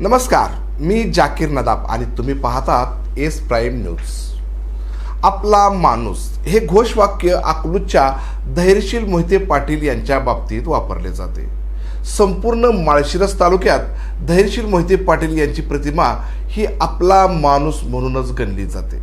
नमस्कार मी जाकीर नदाब आणि तुम्ही पाहतात एस प्राईम न्यूज. आपला माणूस हे घोषवाक्य अकलूजच्या धैर्यशील मोहिते पाटील यांच्या बाबतीत वापरले जाते. संपूर्ण माळशिरस तालुक्यात धैर्यशील मोहिते पाटील यांची प्रतिमा ही आपला माणूस म्हणूनच गणली जाते.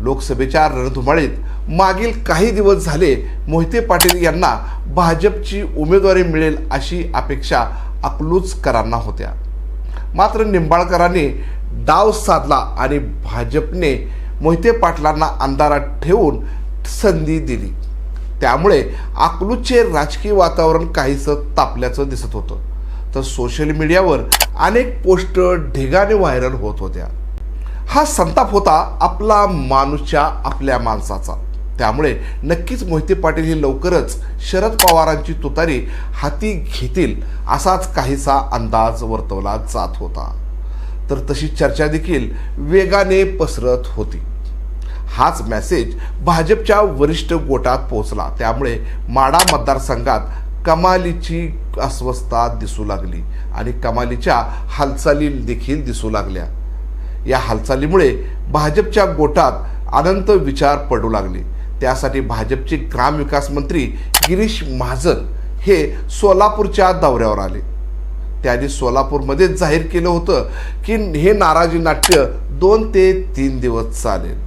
लोकसभेच्या रणधुमाळीत मागील काही दिवस झाले मोहिते पाटील यांना भाजपची उमेदवारी मिळेल अशी अपेक्षा अकलूजकरांना होत्या. मात्र निंबाळकरांनी डाव साधला आणि भाजपने मोहिते पाटलांना अंधारात ठेवून संधी दिली. त्यामुळे अकलूजचे राजकीय वातावरण काहीसं तापल्याचं दिसत होतं. तर सोशल मीडियावर अनेक पोस्ट ढिगाने व्हायरल होत होत्या. हा संताप होता आपला माणूसच्या आपल्या माणसाचा. त्यामुळे नक्कीच मोहिते पाटील हे लवकरच शरद पवारांची तुतारी हाती घेतील असाच काहीसा अंदाज वर्तवला जात होता. तर तशी चर्चा देखील वेगाने पसरत होती. हाच मेसेज भाजपच्या वरिष्ठ गोटात पोहोचला. त्यामुळे माडा मतदारसंघात कमालीची अस्वस्थता दिसू लागली आणि कमालीच्या हालचाली देखील दिसू लागल्या. या हालचालीमुळे भाजपच्या गोटात अनंत विचार पडू लागले. त्यासाठी भाजपचे ग्रामविकास मंत्री गिरीश महाजन हे सोलापूरच्या दौऱ्यावर आले. त्यांनी सोलापूरमध्ये जाहीर केलं होतं की हे नाराजी नाट्य दोन ते तीन दिवस चालेल.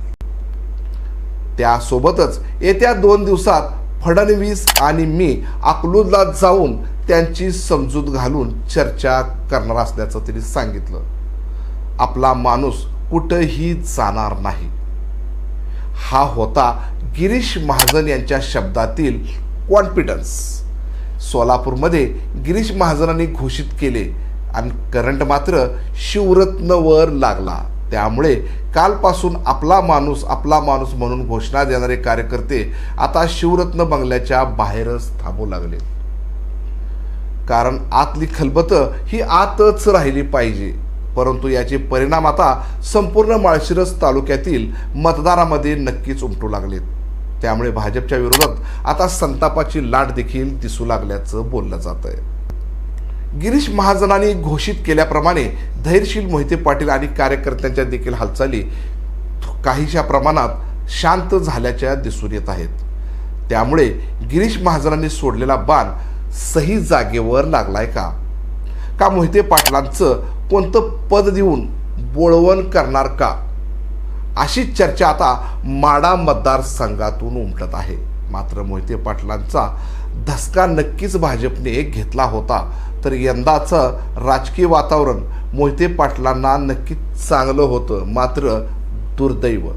त्यासोबतच येत्या दोन दिवसात फडणवीस आणि मी अकलूजला जाऊन त्यांची समजूत घालून चर्चा करणार असल्याचं त्यांनी सांगितलं. आपला माणूस कुठंही जाणार नाही. हा होता गिरीश महाजन यांच्या शब्दातील कॉन्फिडन्स सोलापूरमध्ये गिरीश महाजनांनी घोषित केले आणि करंट मात्र शिवरत्नवर लागला. त्यामुळे कालपासून आपला माणूस आपला माणूस म्हणून घोषणा देणारे कार्यकर्ते आता शिवरत्न बंगल्याच्या बाहेरच थांबू लागले. कारण आतली खलबतं ही आतच राहिली पाहिजे. परंतु याचे परिणाम आता संपूर्ण माळशिरस तालुक्यातील मतदारामध्ये नक्कीच उमटू लागलेत. त्यामुळे भाजपच्या विरोधात आता संतापाची लाट देखील दिसू लागल्याचं बोललं जात आहे गिरीश महाजनांनी घोषित केल्याप्रमाणे धैर्यशील मोहिते पाटील आणि कार्यकर्त्यांच्या देखील हालचाली काहीशा प्रमाणात शांत झाल्याच्या दिसून येत आहेत. त्यामुळे गिरीश महाजनांनी सोडलेला बाण सही जागेवर लागलाय का? का मोहिते पाटलांचं कोणतं पद देऊन बोळवण करणार का? अशी चर्चा आता माडा मतदारसंघातून उमटत आहे. मात्र मोहिते पाटलांचा धसका नक्कीच भाजपने घेतला होता. तर यंदाचं राजकीय वातावरण मोहिते पाटलांना नक्कीच चांगलं होतं. मात्र दुर्दैव.